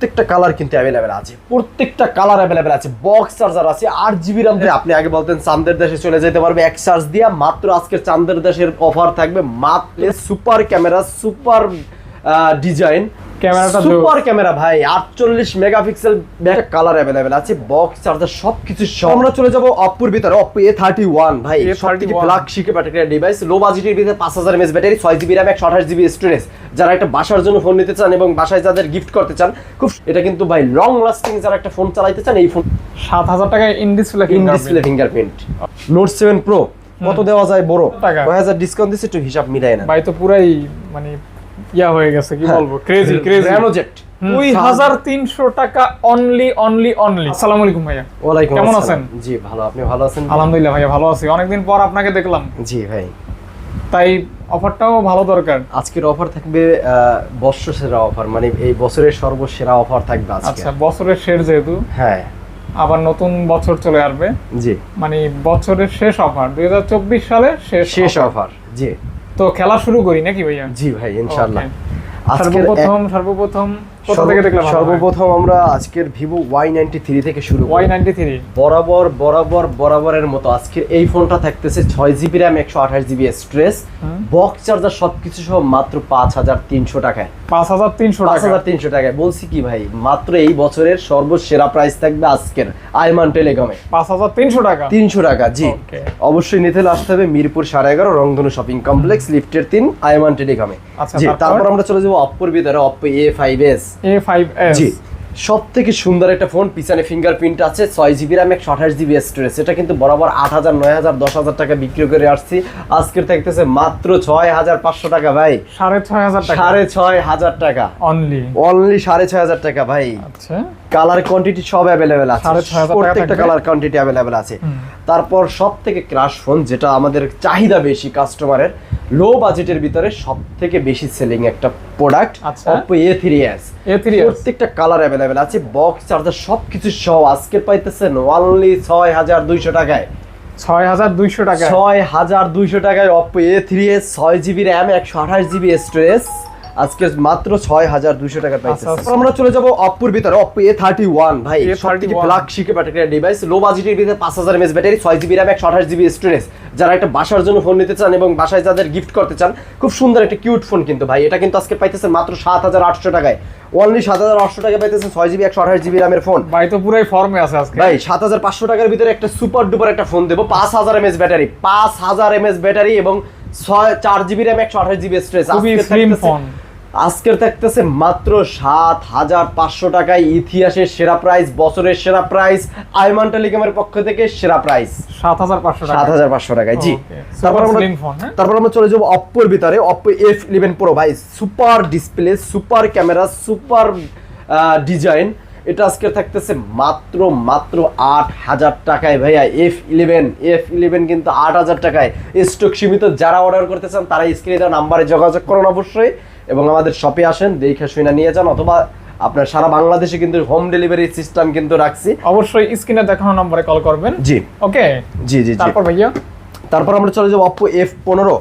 প্রত্যেকটা কালার কিন্তু অ্যাভেলেবেল আছে, প্রত্যেকটা কালার অ্যাভেলেবেল আছে বক্স চার্জার আছে, আট জিবি রাম আপনি আগে বলতেন চান্দের দেশে চলে যেতে পারবে, এক চার্জ দিয়ে মাত্র আজকে চান্দের দেশের অফার থাকবে, মাত্র সুপার ক্যামেরা সুপার ডিজাইন ক্যামেরাটা সুপার ক্যামেরা ভাই আটচল্লিশ মেগাপিক্সেল ব্যাক কালার অ্যাভেলেবেল আছে বক্স চার্জার সবকিছু সব। আমরা চলে যাব অপ্পোর ভিতরে অপ্পো এ থার্টি ওয়ান ভাই A31 সবথেকে ফ্ল্যাগশিপ ব্যাটারি ডিভাইস লো বাজেটের ভিতরে পাঁচ হাজার এমএস ব্যাটারি ছয় জিবি র্যাম একশো আঠাশ জিবি স্টোরেজ যারা একটা বাসার জন্য ফোন নিতে চান এবং বাসায় যাদের গিফট করতে চান খুব এটা কিন্তু ভাই লং লাস্টিং যারা একটা ফোন চালাইতে চান এই ফোন সাত হাজার টাকায় in display fingerprint note seven pro কত দেওয়া যায় বড়? টাকা। কয় হাজার ডিসকাউন্ট দিচ্ছে একটু হিসাব মিলাই না ভাই তো পুরাই মানে ইয়া হয়ে গেছে কি হ্যাঁ। বলব? ক্রেজি ক্রেজি র্যানোজেট দুই হাজার তিনশো টাকা অনলি অনলি অনলি আসসালামু আলাইকুম ভাইয়া। ওয়ালাইকুম কেমন আছেন? জি ভালো। আপনি ভালো আছেন? আলহামদুলিল্লাহ ভাইয়া ভালো আছি। অনেকদিন পর আপনাকে দেখলাম। জি ভাই। তাই অফারটাও ভালো দরকার। আজকের অফার থাকবে বর্ষ সেরা অফার। মানে এই বছরের সর্বসেরা অফার থাকবে আজকে। আচ্ছা বছরের শেষ যেহেতু হ্যাঁ। আবার নতুন বছর চলে আসবে। জি। মানে বছরের শেষ অফার দুই হাজার চব্বিশ সালে শেষ শেষ অফার জি। তো খেলা শুরু করি নাকি ভাইয়া? জি ভাই ইনশাআল্লাহ। সর্বপ্রথম সর্বপ্রথম কোথা থেকে দেখলাম সর্বপ্রথম আমরা আজকের ভিভো ওয়াই নাইনটি থ্রি থেকে শুরু ওয়াই নাইনটি থ্রি বরাবর বরাবর বরাবরের মতো আজকের এই ফোনটা থাকতেছে ছয় জিবি র্যাম একশো আঠাশ জিবি স্ট্রেস বক্স চার্জার সবকিছু সহ মাত্র পাঁচ হাজার তিনশো টাকায়। পাঁচ হাজার তিনশো পাঁচ হাজার তিনশো টাকায়। বলছি কি ভাই মাত্র এই বছরের সর্বসেরা প্রাইস থাকবে আজকের আইমান টেলিকমে। পাঁচ হাজার তিনশো টাকা। তিনশো টাকা জি। অবশ্যই নিতে আসতে হবে মিরপুর সাড়ে এগারো রংধনু শপিং কমপ্লেক্স লিফটের তিন আইমান টেলিকমে। আচ্ছা, জি? তারপর? আমরা চলে যাব অপ্পোর ভিতরে অপ্পো এ ফাইভ এস এ জি। সব থেকে সুন্দর একটা ফোন পিছনে ফিঙ্গারপ্রিন্ট আছে ছয় জিবি র্যাম একশো আঠাশ জিবি স্টোরেজ এটা কিন্তু বরাবর আট হাজার নয় হাজার দশ হাজার টাকা বিক্রি করে আসছি। আজকের থাকতেছে মাত্র ছয় হাজার পাঁচশো টাকা ভাই। সাড়ে ছয় হাজার টাকা। সাড়ে ছয় হাজার টাকা। অনলি অনলি সাড়ে ছয় হাজার টাকা ভাই। আচ্ছা। কালার কোয়ান্টিটি সব অ্যাভেলেবেল আছে। প্রত্যেকটা কালার কোয়ান্টিটি অ্যাভেলেবেল আছে। তারপর সব থেকে ক্রাশ ফোন যেটা আমাদের চাহিদা বেশি কাস্টমারের লো বাজেটের ভিতরে সব থেকে বেশি সেলিং একটা product. Oppo A three S প্রত্যেকটা কালার অ্যাভেলেবেল আছে বক্স চার্জার সবকিছু সহ আজকে পাইতেছেন অনলি ছয় হাজার দুইশো টাকায়। ছয় হাজার দুইশো টাকা ছয় হাজার দুইশো টাকায় অপো এ থ্রি এস ছয় জিবি র্যাম একশো আঠাশ জিবি স্টোরেজ আজকে মাত্র ছয় হাজার দুইশো টাকা পাইতেছে। আচ্ছা, আচ্ছা। আমরা চলে যাব অপ্পোর ভিতরে অপ্পো এ থার্টি ওয়ান ভাই A31 সবথেকে ফ্ল্যাগশিপ ব্যাটারি ডিভাইস লো বাজেটের ভিতরে পাঁচ হাজার এমএস ব্যাটারি ছয় জিবি র্যাম একশো আঠাশ জিবি স্টোরেজ যারা একটা বাসার জন্য ফোন নিতে চান এবং বাসায় যাদের গিফট করতে চান খুব সুন্দর একটা কিউট ফোন কিন্তু ভাই। এটা কিন্তু আজকে পাইতেছেন মাত্র সাত হাজার আটশো টাকায়। অনলি সাত হাজার আটশো টাকা পাইতেছেন ছয় জিবি একশো আঠাশ জিবি র্যামের ফোন ভাই তো পুরাই ফর্মে আছে আজকে। ভাই সাত হাজার পাঁচশো টাকার ভিতরে একটা সুপার ডুপার একটা ফোন দেবো পাঁচ হাজার এমএস ব্যাটারি। পাঁচ হাজার এমএস ব্যাটারি এবং ছয় চার জিবি র্যাম একশো আঠাশ জিবি স্ট্রেস খুবই স্লিম ফোন আজকের থাকতেছে মাত্র সাত হাজার পাঁচশো টাকায় ইতিহাসের সেরা প্রাইস বছরের সেরা প্রাইস আইমান টেলিকমের পক্ষ থেকে সেরা প্রাইস সাত হাজার পাঁচশো সাত হাজার পাঁচশো টাকায় জি। তারপর আমরা slim phone, হ্যাঁ? তারপর আমরা চলে যাব অপ্পোর ভিতরে। অপ্পো এফ ইলেভেন প্রো ভাই super display super camera super design এটা আজকে থাকতেছে মাত্র মাত্র আট হাজার টাকায় ভাইয়া। এফ ইলেভেন এফ ইলেভেন কিন্তু আট হাজার টাকায়। স্টক সীমিত যারা অর্ডার করতে চান তারা স্ক্রিনে দেওয়া নাম্বারে যোগাযোগ করুন অবশ্যই। এবং আমাদের শপে আসেন দেখে শুনে নিয়ে যান অথবা আপনার সারা বাংলাদেশে কিন্তু হোম ডেলিভারি সিস্টেম কিন্তু রাখছি। অবশ্যই স্ক্রিনে দেখানো নম্বরে কল করবেন। জি। ওকে? জি জি তারপর ভাইয়া? তারপর আমরা চলে যাব অপ্পো এফ পনেরো।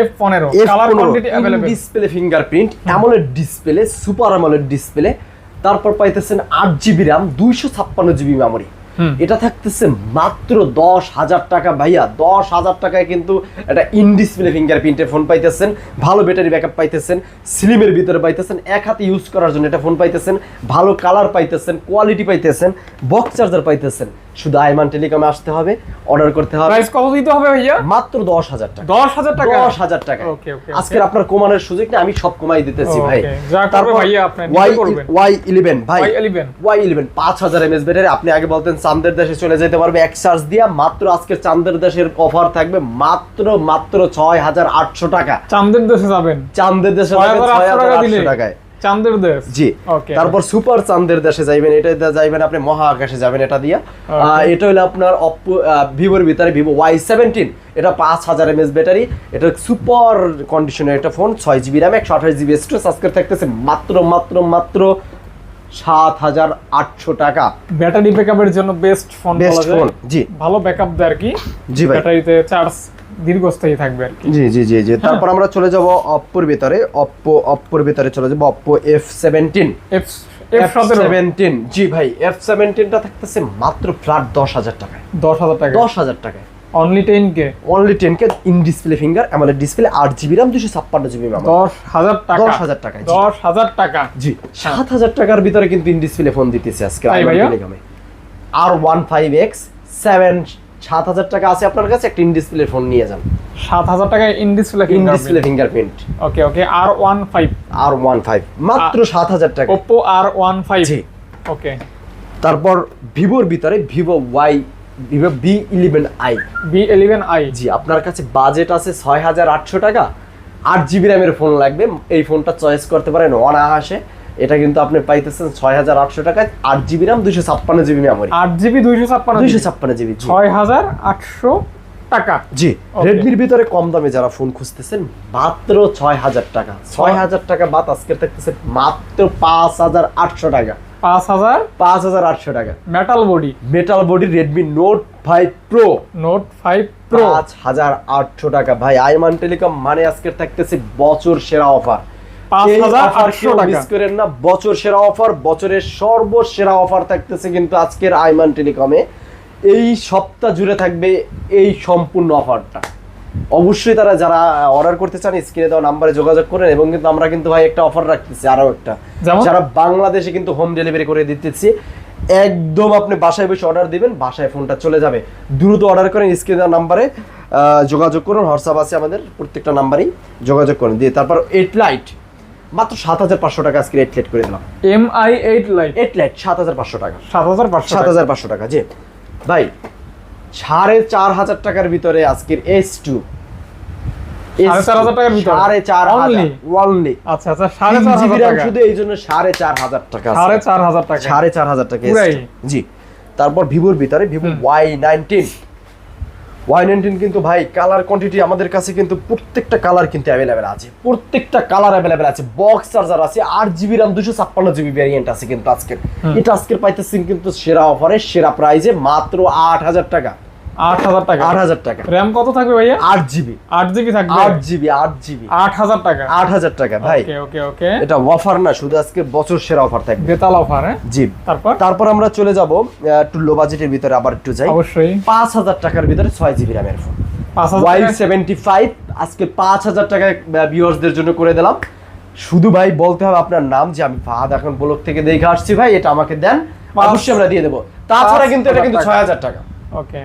এফ পনেরো colour quantity available display fingerprint AMOLED display super AMOLED display তারপর পাইতেছেন আট জিবি র্যাম দুইশো ছাপ্পান্ন জিবি মেমোরি। এটা থাকতেছে মাত্র দশ হাজার টাকা ভাইয়া। দশ হাজার টাকায় কিন্তু একটা ইনডিসপ্লে ফিঙ্গার ফিঙ্গারপ্রিন্টের ফোন পাইতেছেন, ভালো ব্যাটারি ব্যাকআপ পাইতেছেন স্লিমের ভিতরে পাইতেছেন, এক হাতে ইউজ করার জন্য এটা ফোন পাইতেছেন, ভালো কালার পাইতেছেন কোয়ালিটি পাইতেছেন বক্স চার্জার পাইতেছেন। শুধু আইমান টেলিকমে আসতে হবে অর্ডার করতে হবে। প্রাইস কত দিতে হবে ভাইয়া? মাত্র দশ হাজার টাকা। দশ হাজার টাকা? দশ হাজার টাকা। Okay, okay, আজকের আপনার কমানোর সুযোগ নেই আমি সব কমাই দিতেছি ভাই। করবে ভাইয়া আপনি ওয়াই করবেন। ওয়াই ইলেভেন ভাই। Y11 ওয়াই ইলেভেন পাঁচ হাজার এমএস ব্যাটারি আপনি আগে বলতেন চান্দের দেশে চলে যেতে পারবে এক চার্জ দিয়া মাত্র আজকে চান্দের দেশের অফার থাকবে মাত্র মাত্র ছয় হাজার আটশো টাকা। চান্দের দেশে যাবেন। চান্দের দেশে ছয় যাবেন হাজার ছয় আটশো হাজার টাকা আটশো দিলে। টাকায়। চান্দের দেশ? জি। তারপর সুপার চান্দের দেশে যাইবেন এটা যাইবেন আপনি মহাকাশে যাবেন এটা দিয়া। এটা হলো আপনার অপ্পো ভিভোর ভিতরে ভিভো ওয়াই সেভেন্টিন এটা পাঁচ হাজার এমএস ব্যাটারি এটা সুপার কন্ডিশনের একটা ফোন ছয় জিবি র্যাম একশো আঠাশ জিবি স্টোরেজ আজকে থাকতেছে মাত্র মাত্র মাত্র সাত হাজার আটশো টাকা। ব্যাটারি ব্যাকআপের জন্য বেস্ট ফোন বেস্ট ফোন জি। ভালো ব্যাকআপ দেয় আর কি। জি ব্যাটারিতে চার্জ দীর্ঘস্থায়ী থাকবে আর কি। জি জি জি জি। তারপর আমরা চলে যাব অপ্পোর ভিতরে। অপ্পো অপ্পোর ভিতরে চলে যাব Oppo F seventeen. F F17 seventeen. জি ভাই এফ সেভেন্টিনটা থাকতেছে মাত্র ফ্ল্যাট দশ হাজার টাকায়। দশ হাজার টাকা দশ হাজার টাকায়। Only ten K only ten K in display finger আমাদের ডিসপ্লে আট জিবি রাম দুশো ছাপ্পান্ন জিবি ম্যাম দশ হাজার টাকা। দশ হাজার টাকায় জি। দশ হাজার টাকা। জি সাত হাজার টাকার ভিতরে কিন্তু ইন ডিসপ্লে ফোন দিতেছে আজকে R one five X seven সাত হাজার টাকা আছে আপনার কাছে একটা ইন ডিসপ্লে ফোন নিয়ে যান। সাত হাজার টাকা in display in fingerprint okay okay R one five R one five মাত্র সাত হাজার টাকা। ওপো আর ওয়ান ফাইভ জি। ওকে তারপর ভিভোর ভিতরে Vivo Y Vivo V eleven I V eleven I জি আপনার কাছে বাজেট আছে ছয় হাজার আটশো টাকা। আট জিবি র্যামের ফোন লাগবে এই ফোনটা চয়েস করতে পারেন অনায়াসে। এটা কিন্তু আপনি পাইতেছেন ছয় হাজার আটশো টাকায় আট জিবি র্যাম দুশো ছাপ্পান্ন জিবি মেমোরি আট জিবি দুইশো ছাপ্পান্ন দুইশো ছাপ্পান্ন জিবি ছয় হাজার আটশো টাকা। জি রেডমির ভিতরে কম দামে যারা ফোন খুঁজতেছেন মাত্র ছয় হাজার টাকা। ছয় হাজার টাকা বাদ আজকে থাকতেছে মাত্র পাঁচ হাজার আটশো টাকা। পাঁচ হাজার পাঁচ হাজার আটশো টাকা। Metal body metal body Redmi note five pro note five pro পাঁচ হাজার আটশো টাকা। ভাই আইমান টেলিকম মানে আজকে থাকতেছে বছর সেরা অফার পাঁচ হাজার আটশো টাকা। মিস করেন না। বছর সেরা অফার বছরের সর্বসেরা অফার থাকতেছে কিন্তু আজকের আইমান টেলিকমে এই সপ্তাহ জুড়ে থাকবে এই সম্পূর্ণ অফারটা অবশ্যই তারা যারা অর্ডার করতে চান স্ক্রিনে দেওয়া নাম্বারে যোগাযোগ করেন এবং কিন্তু আমরা কিন্তু ভাই একটা অফার রাখতেছি আরও একটা। যারা বাংলাদেশে কিন্তু হোম ডেলিভারি করে দিতেছি একদম আপনি বাসায় বসে অর্ডার দিবেন বাসায় ফোনটা চলে যাবে। দ্রুত অর্ডার করেন স্ক্রিনে দেওয়া নাম্বারে যোগাযোগ করুন হোয়াটসঅ্যাপ আছে আমাদের প্রত্যেকটা নাম্বারেই যোগাযোগ করুন। দিয়ে তারপর এইট লাইট মাত্র সাত হাজার পাঁচশো টাকা আজকে এইট লাইট করে দিলাম। M I eight lite eight lite সাত হাজার পাঁচশো টাকা। সাত হাজার পাঁচশো সাত হাজার পাঁচশো টাকা জি। ভাই সাড়ে চার হাজার টাকার ভিতরে আজকের এস টু আচ্ছা আচ্ছা সাড়ে চার জিবি হাজার র্যাম টাকা। শুধু এই জন্য সাড়ে চার হাজার টাকা সাড়ে চার হাজার টাকা। সাড়ে চার হাজার টাকা পুরাই? S2 জি। তারপর ভিভোর ভিতরে Vivo Y nineteen Y nineteen কিন্তু ভাই কালার কোয়ান্টিটি আমাদের কাছে কিন্তু প্রত্যেকটা কালার কিন্তু অ্যাভেলেবেল আছে। প্রত্যেকটা কালার অ্যাভেলেবেল আছে। বক্স চার্জার আছে আট জিবি রাম দুশো ছাপ্পান্ন জিবি ভ্যারিয়েন্ট আছে কিন্তু আজকের। এটা আজকের পাইতেছেন কিন্তু সেরা অফারে সেরা প্রাইজে মাত্র আট হাজার টাকা। আট হাজার টাকা। আট হাজার টাকা। র্যাম কত থাকবে ভাইয়া? আট জিবি। আট জিবি থাকবে? আট জিবি আট জিবি। আট হাজার টাকা। আট হাজার টাকা ভাই। ওকে ওকে ওকে এটা অফার না শুধু আজকে বছর সেরা অফার থাকবে। বেতাল অফার হ্যাঁ? জি। তারপর? তারপর আমরা চলে যাব একটু লো বাজেটের ভিতরে আবার একটু যাই। অবশ্যই। পাঁচ হাজার টাকার ভিতরে ছয় জিবি র্যামের ফোন ওয়াই সেভেন্টি ফাইভ আজকে পাঁচ হাজার টাকা ভিউয়ার্সদের জন্য করে দিলাম। শুধু ভাই বলতে হবে আপনার নাম যে আমি ফাহাদ এখন ব্লক থেকে দেখে আসছি ভাই এটা আমাকে দেন। অবশ্যই আমরা দিয়ে দেবো। তাছাড়া কিন্তু এটা কিন্তু ছয় হাজার টাকা। ওকে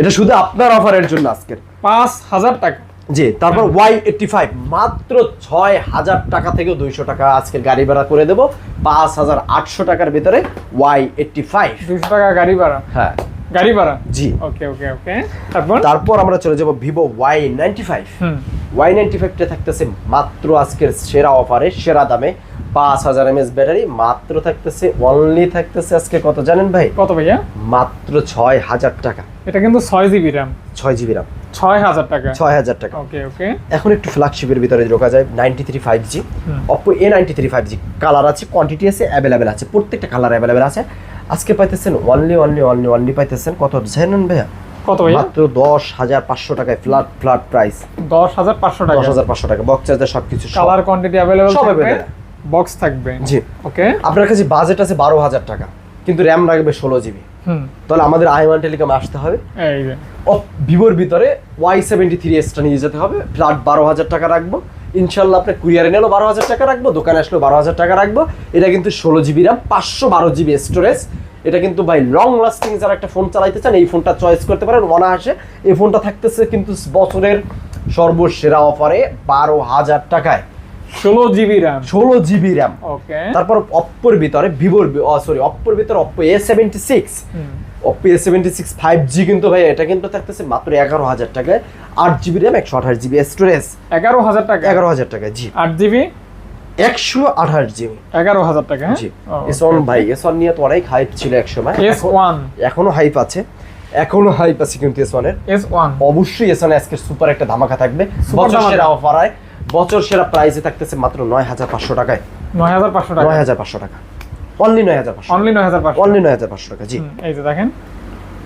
এটা শুধু আপনার অফারের জন্য আজকের। পাঁচ হাজার টাকা। জি তারপর ওয়াই এইটটি ফাইভ মাত্র ছয় হাজার টাকা থেকে দুইশো টাকা আজকের গাড়ি ভাড়া করে দেবো। পাঁচ হাজার আটশো টাকার ভিতরে ওয়াই এইটটি ফাইভ দুশো টাকা গাড়ি ভাড়া। হ্যাঁ। গাড়ি ভাড়া? জি। ওকে ওকে ওকে তারপর? তারপর আমরা চলে যাব Vivo Y ninety five hmm. Y ninety ফাইভটা থাকতেছে মাত্র আজকের সেরা অফারে সেরা দামে। পাঁচ হাজার এমএস ব্যাটারি মাত্র থাকতেছে অনলি থাকতেছে আজকে কত জানেন ভাই? কত ভাইয়া? মাত্র ছয় হাজার টাকা। এটা কিন্তু ছয় জিবি র্যাম ছয় জিবি রাম ছয় হাজার টাকা। ছয় হাজার টাকা। ওকে ওকে এখন একটু ফ্ল্যাগশিপের ভিতরে ঢোকা যায় ninety three five G Oppo A ninety three five G colour আছে কোয়ান্টিটি আছে অ্যাভেলেবেল আছে প্রত্যেকটা কালার অ্যাভেলেবেল আছে। আজকে পাইতেছেন অনলি অনলি অনলি অনলি পাইতেছেন কত জানেন ভাইয়া? কত ভাইয়া? মাত্র দশ হাজার পাঁচশো টাকায় ফ্ল্যাট ফ্ল্যাট প্রাইস দশ হাজার পাঁচশো টাকা। দশ হাজার পাঁচশো টাকা। বক্স চার্জার সবকিছু সব। কালার কোয়ান্টিটি অ্যাভেলেবল সব বক্স থাকবে। জি। ওকে আপনার কাছে বাজেট আছে বারো হাজার টাকা। কিন্তু র্যাম রাখবে ষোলো জিবি হুম। তাহলে আমাদের আই ওয়ান টেলিকম আসতে হবে। এই যে। ও ভিভোর ভিতরে ওয়াই সেভেন্টি থ্রি এসটা নিয়ে যেতে হবে। ফ্ল্যাট বারো হাজার টাকা রাখব। ইনশাল্লাহ আপনি কুরিয়ারে নিলেও বারো হাজার টাকা রাখব দোকানে আসলেও বারো হাজার টাকা রাখব। এটা কিন্তু ষোলো জিবি র্যাম পাঁচশো বারো জিবি স্টোরেজ এটা কিন্তু ভাই লং লাস্টিং যারা একটা ফোন চালাইতে চান এই ফোনটা চয়েস করতে পারেন অনায়াসে। এই ফোনটা থাকতেছে কিন্তু বছরের সর্বসেরা অফারে বারো হাজার টাকায়। ষোলো জিবি র্যাম ষোলো জিবি র্যাম ওকে তারপর অপ্পোর ভিতরে ভিভোর সরি অপ্পোর ভিতরে Oppo A seventy six Oppo seventy six five G কিন্তু ভাই এটা কিন্তু থাকতেছে মাত্র এগারো হাজার টাকায়। আট জিবি র্যাম একশো আঠাশ জিবি স্টোরেজ এগারো হাজার টাকা? এগারো হাজার টাকা জি। আট জিবি একশো আঠাশ জিবি এগারো হাজার টাকা হ্যাঁ? জি। এসন ভাই এসন নিয়ে তো অনেক হাইপ ছিল এক সময় এস ওয়ান এখনও হাইপ আছে। এখনও হাইপ আছে কিন্তু এসনের এস ওয়ান অবশ্যই এসনে আজকে সুপার একটা ধামাকা থাকবে। বছর সেরা অফার বছর সেরা প্রাইসে থাকতেছে মাত্র নয় হাজার পাঁচশো টাকায়। নয় হাজার পাঁচশো টাকা? নয় হাজার পাঁচশো টাকা। অনলি নয় হাজার পাঁচশো অনলি নয় হাজার পাঁচশো। অনলি নয় হাজার পাঁচশো টাকা জি। এই যে দেখেন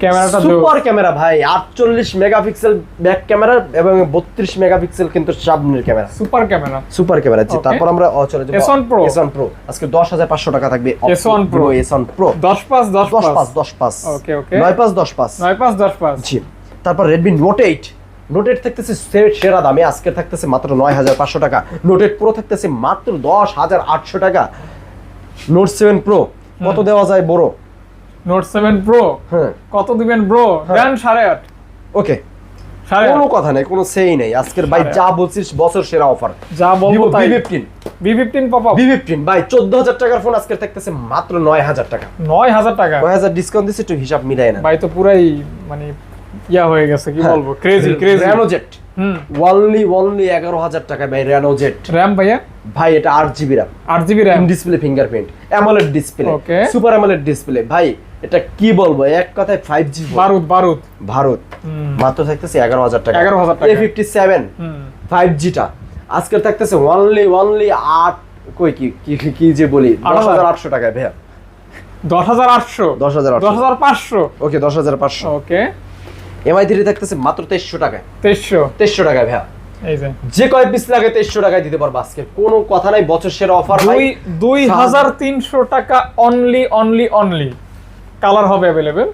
ক্যামেরাটা সুপার ক্যামেরা ভাই আটচল্লিশ মেগাপিক্সেল ব্যাক ক্যামেরা এবং বত্রিশ মেগাপিক্সেল কিন্তু সামনের camera. Super camera. Super camera জি তারপর আমরা চলে যাব S1 Pro। S1 Pro আজকে দশ হাজার পাঁচশো টাকা থাকবে S1 Pro। S1 Pro দশ পাঁচ দশ দশ পাঁচ পাঁচ দশ পাঁচ। Okay, okay. নয় পাঁচ দশ পাঁচ। নয় পাঁচ দশ পাঁচ। জি। তারপর Redmi note eight note eight থাকতেছে সেরা দামে। আজকে থাকতেছে মাত্র নয় হাজার পাঁচশো টাকা। নোট এইট প্রো থাকতেছে মাত্র দশ হাজার আটশো টাকা। নোট সেভেন প্রো কত দেওয়া যায় বড়? নোট সেভেন প্রো হ্যাঁ। কত দিবেন ব্রো দেন সাড়ে আট। ওকে কোনো কথা নেই কোনো সেই নেই। আজকের ভাই যা বলছিস বছর সেরা অফার যা বলব তাই। Fifteen V fifteen pop V fifteen ভাই চোদ্দ হাজার টাকার ফোন আজকে থাকতেছে মাত্র নয় হাজার টাকা। নয় হাজার টাকা। নয় হাজার ডিসকাউন্ট দিচ্ছে একটু হিসাব মিলাই না। ভাই তো পুরাই মানে ইয়া হয়ে গেছে কি হ্যাঁ। বলব? ক্রেজি ক্রেজি র্যানোজেট হুম। ওনলি ওনলি এগারো হাজার টাকা ভাই র্যানোজেট র্যাম ভাইয়া? ভাই এটা আট জিবি র্যাম আট GB RAM display fingerprint AMOLED display super AMOLED display ভাই এটা কি বলব? এক কথায় ফাইভ জি বারুদ বারুদ। ভারত মাত্র থাকতেছে এগারো হাজার টাকা। 11,000 টাকা। ফিফটি সেভেন ফাইভ জিটা আজকের থাকতেছে অনলি অনলি আট কই কি কি কি- যে বলি? দশ হাজার। হাজার আটশো টাকায় ভাইয়া। দশ হাজার আটশো। দশ হাজার দশ হাজার পাঁচশো। ওকে দশ হাজার পাঁচশো। ওকে। এমআই থ্রি থাকতেছে মাত্র তেইশশো টাকায়। তেইশশো? তেইশশো টাকায় ভাইয়া। যে। যে কয় পিস লাগে তেইশশো টাকায় দিতে পারব আজকে। কোনো কথা নাই বছর সেরা অফার দুই দুই হাজার তিনশো টাকা অনলি অনলি অনলি কালার হবে অ্যাভেলেবেল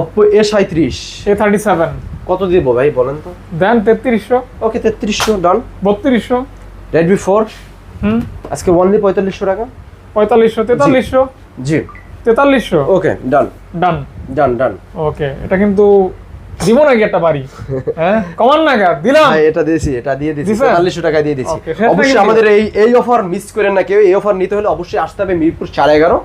অপ্পো এ সাঁত্রিশ এ থার্টি সেভেন কত দিব ভাই বলেন তো? দেন তেত্রিশশো। ওকে তেত্রিশশো ডান বত্রিশশো। Redmi four hmm. আজকে অনলি পঁয়তাল্লিশশো টাকা। পঁয়তাল্লিশশো তেতাল্লিশশো। জি। তেতাল্লিশশো? ওকে ডান। ডান। ডান ডান। ওকে এটা কিন্তু দিব নাকি একটা বাড়ি? হ্যাঁ? কমান না গা দিলাম। এটা দিয়েছি এটা দিয়ে দিয়েছি তেতাল্লিশশো টাকা দিয়ে দিয়েছি। অবশ্যই আমাদের এই এই অফার মিস করেন না কেউ এই অফার নিতে হলে অবশ্যই আসতে হবে মিরপুর সাড়ে এগারো।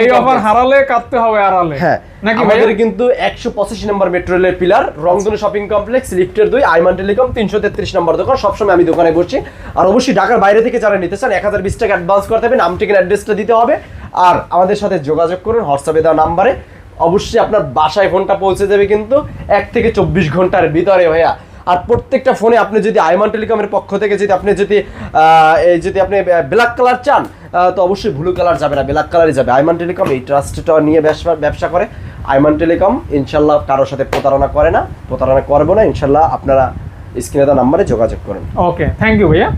এই অফার হারালে কাটতে হবে আড়ালে। হ্যাঁ নাকি আমাদের কিন্তু একশো পঁচাশি নম্বর মেট্রো রেলের পিলার রংধনু শপিং কমপ্লেক্স লিফটের দুই আইমান টেলিকম তিনশো তেত্রিশ নম্বর দোকান। সবসময় আমি দোকানে বসছি। আর অবশ্যই ঢাকার বাইরে থেকে যারা নিতে চান এক হাজার বিশ টাকা অ্যাডভান্স করতে হবে নাম ঠিকানা অ্যাড্রেসটা দিতে হবে। আর আমাদের সাথে যোগাযোগ করুন হোয়াটসঅ্যাপে দেওয়া নাম্বারে। অবশ্যই আপনার বাসায় ফোনটা পৌঁছে দেবে কিন্তু এক থেকে চব্বিশ ঘণ্টার ভিতরে ভাইয়া। আর প্রত্যেকটা ফোনে আপনি যদি আইমান টেলিকমের পক্ষ থেকে যদি আপনি যদি যদি আপনি ব্ল্যাক কালার চান তো অবশ্যই ব্লু কালার যাবে না ব্ল্যাক কালারই যাবে। আইমান টেলিকম এই ট্রাস্টটা নিয়ে ব্যবসা ব্যবসা করে। আইমান টেলিকম ইনশাল্লাহ কারোর সাথে প্রতারণা করে না, প্রতারণা করব না, ইনশাল্লাহ আপনারা স্ক্রিনে দেওয়া নাম্বারে যোগাযোগ করুন। ওকে থ্যাংক ইউ ভাইয়া।